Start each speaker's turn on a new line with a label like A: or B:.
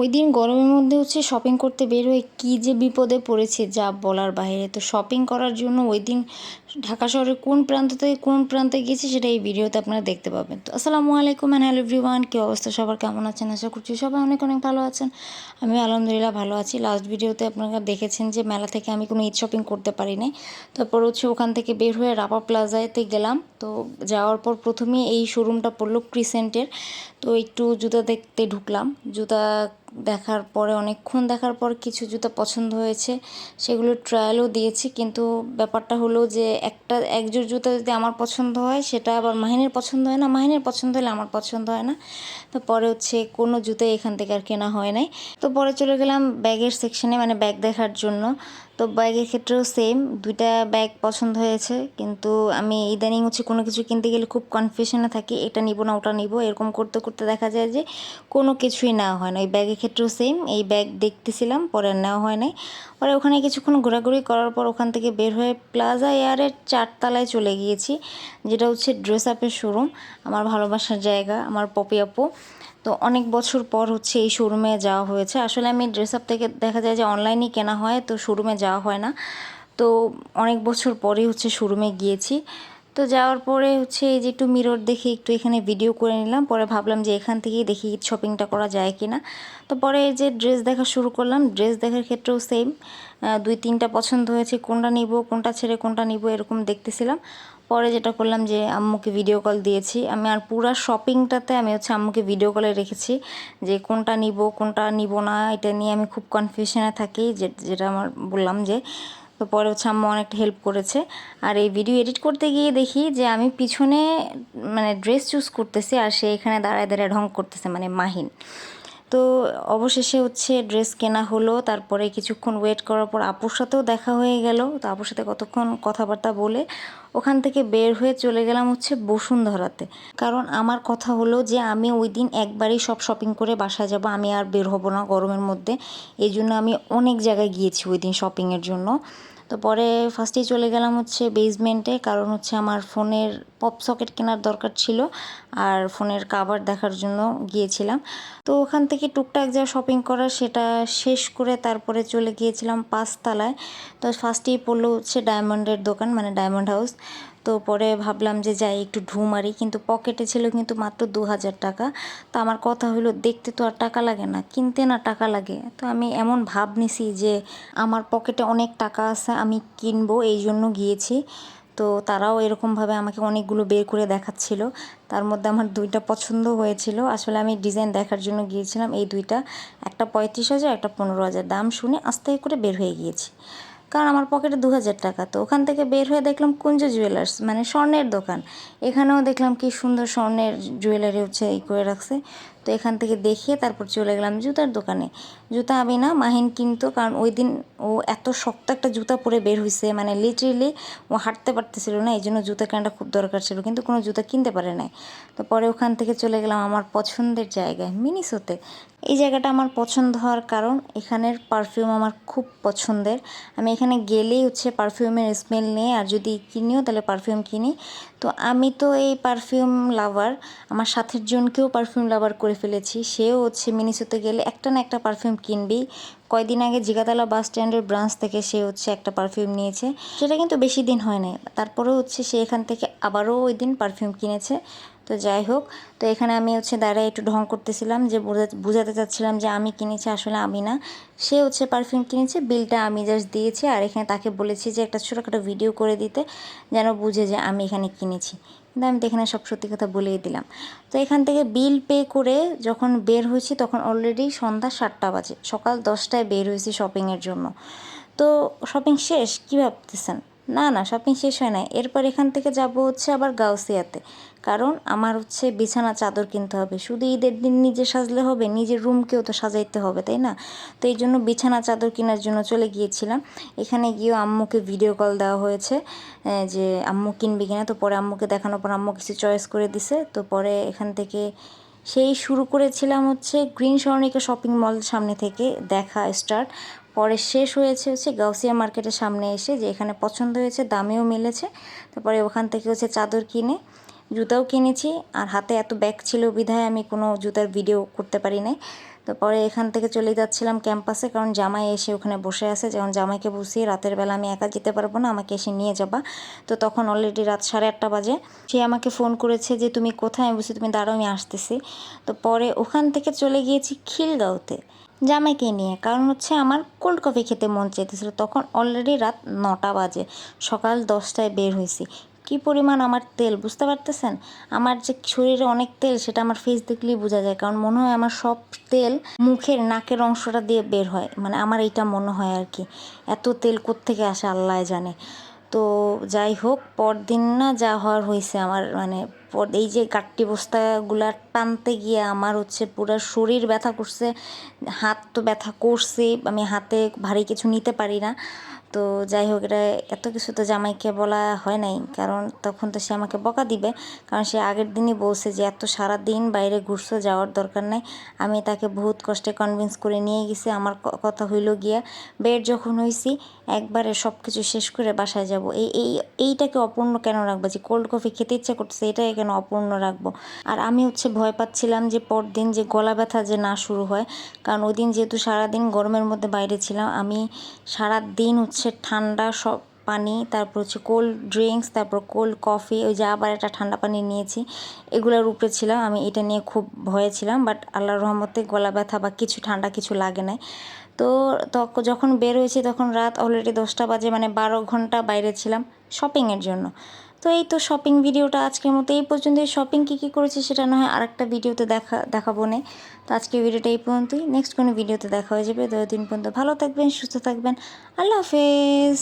A: ওই দিন গরমের মধ্যে হচ্ছে শপিং করতে বের হয়ে কী যে বিপদে পড়েছে যা বলার বাইরে। তো শপিং করার জন্য ওই দিন ঢাকা শহরের কোন প্রান্ত থেকে কোন প্রান্তে গেছি সেটা এই ভিডিওতে আপনারা দেখতে পাবেন। তো আসসালামু আলাইকুম অ্যান্ড হ্যালো এভরিওয়ান কী অবস্থা? সবার কেমন আছেন? আশা করছি সবাই অনেক অনেক ভালো আছেন। আমি আলহামদুলিল্লাহ ভালো আছি। লাস্ট ভিডিওতে আপনারা দেখেছেন যে মেলা থেকে আমি কোনো ঈদ শপিং করতে পারি নাই। তারপর হচ্ছে ওখান থেকে বের হয়ে রাপা প্লাজাতে গেলাম। তো যাওয়ার পর প্রথমেই এই শোরুমটা পড়ল ক্রিসেন্টের তো একটু জুতা দেখতে ঢুকলাম। জুতা দেখার পরে, অনেকক্ষণ দেখার পর কিছু জুতা পছন্দ হয়েছে, সেগুলো ট্রায়ালও দিয়েছি। কিন্তু ব্যাপারটা হলো যে, একটা, একজোড় জুতা যদি আমার পছন্দ হয়, সেটা আবার মাহিনের পছন্দ হয় না। মাহিনের পছন্দ হলে আমার পছন্দ হয় না। তো পরে হচ্ছে কোনো জুতো এখান থেকে আর কেনা হয় নাই। তো পরে চলে গেলাম ব্যাগের সেকশনে মানে ব্যাগ দেখার জন্য। তো ব্যাগের ক্ষেত্রেও সেম দুইটা ব্যাগ পছন্দ হয়েছে, কিন্তু আমি ইদানিং হচ্ছে কোনো কিছু কিনতে গেলে খুব কনফিউশনে থাকি, এটা নিব না, ওটা নিব, এরকম করতে করতে দেখা যায় যে কোনো কিছুই নেওয়া হয় না। ওই ব্যাগের ক্ষেত্রেও সেম এই ব্যাগ দেখতেছিলাম, পরে নেওয়া হয় নাই। পরে ওখানে কিছুক্ষণ ঘোরাঘুরি করার পর ওখান থেকে বের হয়ে প্লাজা এয়ারের চারতলায় চলে গিয়েছি, যেটা হচ্ছে ড্রেস আপের শোরুম আমার ভালোবাসার জায়গা, আমার পপি আপু। তো অনেক বছর পর হচ্ছে এই শোরুমে যাওয়া হয়েছে। আসলে আমি ড্রেস আপ থেকে দেখা যায় যে অনলাইনেই কেনা হয়, তো শোরুমে যাওয়া হয় না। তো অনেক বছর পরেই হচ্ছে শোরুমে গিয়েছি। তো যাওয়ার পরে হচ্ছে এই যে একটু মিরর দেখে একটু এখানে ভিডিও করে নিলাম। পরে ভাবলাম যে এখান থেকেই দেখি শপিংটা করা যায় কি না তো পরে এই যে ড্রেস দেখা শুরু করলাম। ড্রেস দেখার ক্ষেত্রেও সেম দুই তিনটা পছন্দ হয়েছে। কোনটা নিব, কোনটা ছেড়ে কোনটা নিব এরকম দেখতেছিলাম। পরে যেটা করলাম যে আম্মুকে ভিডিও কল দিয়েছি। আমি আর পুরো শপিংটাতে আমি হচ্ছে আম্মুকে ভিডিও কলে রেখেছি যে কোনটা নিব কোনটা নিব না, এটা নিয়ে আমি খুব কনফিউশনে থাকি যেটা আমার বললাম যে। তো পরে হচ্ছে আম্মু অনেকটা হেল্প করেছে। আর এই ভিডিও এডিট করতে গিয়ে দেখি যে আমি পিছনে মানে ড্রেস চুজ করতেছি আর সে এখানে দাঁড়ায় দাঁড়ায় ঢং করতেছে মানে মাহিন। তো অবশেষে হচ্ছে ড্রেস কেনা হলো, তারপরে কিছুক্ষণ ওয়েট করার পর আপুর সাথেও দেখা হয়ে গেল। তো আপুর সাথে কতক্ষণ কথাবার্তা বলে ওখান থেকে বের হয়ে চলে গেলাম হচ্ছে বসুন্ধরাতে। কারণ আমার কথা হলো যে আমি ওই দিন একবারই সব শপিং করে বাসায় যাব, আমি আর বের হব না গরমের মধ্যে। এই জন্য আমি অনেক জায়গায় গিয়েছি ওই দিন শপিংয়ের জন্য। তো পরে ফার্স্টেই চলে গেলাম হচ্ছে বেসমেন্টে কারণ হচ্ছে আমার ফোনের পপ সকেট কেনার দরকার ছিল আর ফোনের কাভার দেখার জন্য গিয়েছিলাম। তো ওখান থেকে টুকটাক যা শপিং করা সেটা শেষ করে তারপরে চলে গিয়েছিলাম পাঁচতলায়। তো ফার্স্টেই পড়ল হচ্ছে ডায়মন্ডের দোকান মানে ডায়মন্ড হাউস তো পরে ভাবলাম যে যাই, একটু ঢু মারি, কিন্তু পকেটে ছিল কিন্তু মাত্র দু হাজার টাকা। তো আমার কথা হলো দেখতে তো আর টাকা লাগে না, কিনতে না টাকা লাগে। তো আমি এমন ভাব নিছি যে আমার পকেটে অনেক টাকা আছে, আমি কিনবো, এই জন্য গিয়েছি। তো তারাও এরকমভাবে আমাকে অনেকগুলো বের করে দেখাচ্ছিল। তার মধ্যে আমার দুইটা পছন্দ হয়েছিল। আসলে আমি ডিজাইন দেখার জন্য গিয়েছিলাম এই দুইটা। একটা পঁয়ত্রিশ হাজার, একটা পনেরো হাজার। দাম শুনে আস্তে করে বের হয়ে গিয়েছি। কারণ আমার পকেটে দু হাজার টাকা। তো ওখান থেকে বের হয়ে দেখলাম কুঞ্জ জুয়েলার্স মানে স্বর্ণের দোকান। এখানেও দেখলাম কি সুন্দর স্বর্ণের জুয়েলারি হচ্ছে এই করে রাখছে। তো এখান থেকে দেখে তারপর চলে গেলাম জুতার দোকানে। জুতা আমি না মাহিন কিনতো, কারণ ওই দিন ও এত শক্ত একটা জুতা পরে বের হয়েছে মানে লিটারেলি ও হাঁটতে পারতেছিল না এই জন্য জুতা কেনাটা খুব দরকার ছিল, কিন্তু কোনো জুতা কিনতে পারে নাই। তো পরে ওখান থেকে চলে গেলাম আমার পছন্দের জায়গায়, মিনিসোতে। এই জায়গাটা আমার পছন্দ হওয়ার কারণ এখানের পারফিউম আমার খুব পছন্দের। আমি এখানে গেলেই হচ্ছে পারফিউমের স্মেল নেই, আর যদি কিনিও তাহলে পারফিউম কিনি। তো আমি তো এই পারফিউম লাভার আমার সাথের জনকেও পারফিউম লাভার করে ফেলেছি। সেও হচ্ছে মিনিসোতে গেলে একটা না একটা পারফিউম কিনবেই। কয়দিন আগে জিগাতলা বাস স্ট্যান্ডের ব্রাঞ্চ থেকে সে হচ্ছে একটা পারফিউম নিয়েছে। সেটা কিন্তু বেশি দিন হয় নাই। তারপরেও হচ্ছে সে এখান থেকে আবারও ওই দিন পারফিউম কিনেছে। তো যাই হোক, তো এখানে আমি হচ্ছে দাঁড়ায় একটু ঢং করতেছিলাম যে বুঝাতে চাচ্ছিলাম যে আমি কিনেছি, আসলে আমি না। সে হচ্ছে পারফিউম কিনেছে বিলটা আমি জাস্ট দিয়েছি আর এখানে তাকে বলেছি যে একটা ছোটোখাটো ভিডিও করে দিতে, যেন বুঝে যে আমি এখানে কিনেছি। কিন্তু আমি তো এখানে সব সত্যি কথা বলেই দিলাম। তো এখান থেকে বিল পে করে যখন বের হয়েছি, তখন অলরেডি সন্ধ্যা সাতটা বাজে। সকাল দশটায় বের হয়েছি শপিংয়ের জন্য। তো শপিং শেষ? কী ভাবতেছেন? না না শপিং শেষ হয় নাই। এরপর এখান থেকে যাব হচ্ছে আবার গাউসিয়াতে। কারণ আমার হচ্ছে বিছানা চাদর কিনতে হবে। শুধু ঈদের দিন নিজে সাজলে হবে, নিজের রুমকেও তো সাজাইতে হবে, তাই না? তো এই জন্য বিছানা চাদর কেনার জন্য চলে গিয়েছিলাম। এখানে গিয়েও আম্মুকে ভিডিও কল দেওয়া হয়েছে যে আম্মু কিনবি কিনা। তো পরে আম্মুকে দেখানোর পর আম্মু কিছু চয়েস করে দিছে। তো পরে এখান থেকে সেই শুরু করেছিলাম হচ্ছে গ্রিন স্বর্ণিকা শপিং মল সামনে থেকে দেখা স্টার্ট পরে শেষ হয়েছে হচ্ছে গাউসিয়া মার্কেটের সামনে এসে, যে এখানে পছন্দ হয়েছে, দামেও মিলেছে। তারপরে ওখান থেকে হচ্ছে চাদর কিনে, জুতাও কিনেছি। আর হাতে এত ব্যাগ ছিল বিধায় আমি কোনো জুতার ভিডিও করতে পারি নাই। তো পরে এখান থেকে চলে যাচ্ছিলাম ক্যাম্পাসে, কারণ জামাই এসে ওখানে বসে আছে। যেমন জামাইকে বসিয়ে রাতের বেলা আমি একা যেতে পারব না, আমাকে এসে নিয়ে যাবা। তো তখন অলরেডি রাত সাড়ে আটটা বাজে। সে আমাকে ফোন করেছে যে, তুমি কোথায়? বলছি, তুমি দাঁড়াও, আমি আসতেছি। তো পরে ওখান থেকে চলে গিয়েছি খিলগাঁওতে। জামাইকে নিয়ে। কারণ হচ্ছে আমার কোল্ড কফি খেতে মন চাইতেছিল। তখন অলরেডি রাত নটা বাজে। সকাল দশটায় বের হয়েছি। কি পরিমাণ আমার তেল, বুঝতে পারতেছেন? আমার যে শরীরে অনেক তেল, সেটা আমার ফেস দেখলেই বোঝা যায়। কারণ মনে হয় আমার সব তেল মুখের নাকের অংশটা দিয়ে বের হয়। মানে আমার এইটা মনে হয় আর কি। এত তেল কোত্থেকে আসে আল্লাহ জানে। তো যাই হোক, পরদিন না যা হওয়ার হয়েছে আমার মানে পর এই যে গাট্টি বস্তাগুলা টানতে গিয়ে আমার হচ্ছে পুরো শরীর ব্যথা করছে, হাত তো ব্যথা করছে আমি হাতে ভারী কিছু নিতে পারি না। তো যাই হোক, এটা এত কিছু তো জামাইকে বলা হয় নাই, কারণ তখন তো সে আমাকে বকা দিবে, কারণ সে আগের দিনই বলছে যে এত সারা দিন বাইরে ঘুরছো, যাওয়ার দরকার নাই। আমি তাকে বহুত কষ্টে কনভিন্স করে নিয়ে গেছি, আমার কথা হইল গিয়া। বেড যখন হয়েছি একবারে সব কিছু শেষ করে বাসায় যাব। এই এই, এইটাকে অপূর্ণ কেন রাখব? যে কোল্ড কফি খেতে ইচ্ছা করতেছে, এটাই অপূর্ণ রাখব। আর আমি হচ্ছে ভয় পাচ্ছিলাম যে পরদিন যে গলা ব্যথা যে না শুরু হয়, কারণ ওই দিন যেহেতু সারাদিন গরমের মধ্যে বাইরে ছিলাম, আমি সারা দিন হচ্ছে ঠান্ডা সব পানি, তারপর হচ্ছে কোল্ড ড্রিঙ্কস তারপর কোল্ড কফি ওই যে আবার একটা ঠান্ডা পানি নিয়েছি, এগুলোর উপরে ছিলাম। আমি এটা নিয়ে খুব ভয়ে ছিলাম বাট আল্লাহর রহমতে গলা ব্যথা বা কিছু ঠান্ডা কিছু লাগে নাই। তো যখন বের হয়েছি তখন রাত অলরেডি দশটা বাজে মানে বারো ঘণ্টা বাইরে ছিলাম শপিংয়ের জন্য। তো এই তো শপিং ভিডিওটা আজকের মতো। এই পর্যন্ত শপিং কী কী করেছি সেটা নয় আর একটা ভিডিওতে দেখা, দেখাবো নে। তো আজকের ভিডিওটা এই পর্যন্তই। নেক্সট কোনো ভিডিওতে দেখা হয়ে যাবে। দু দিন পর্যন্ত ভালো থাকবেন, সুস্থ থাকবেন। আল্লাহ হাফেজ।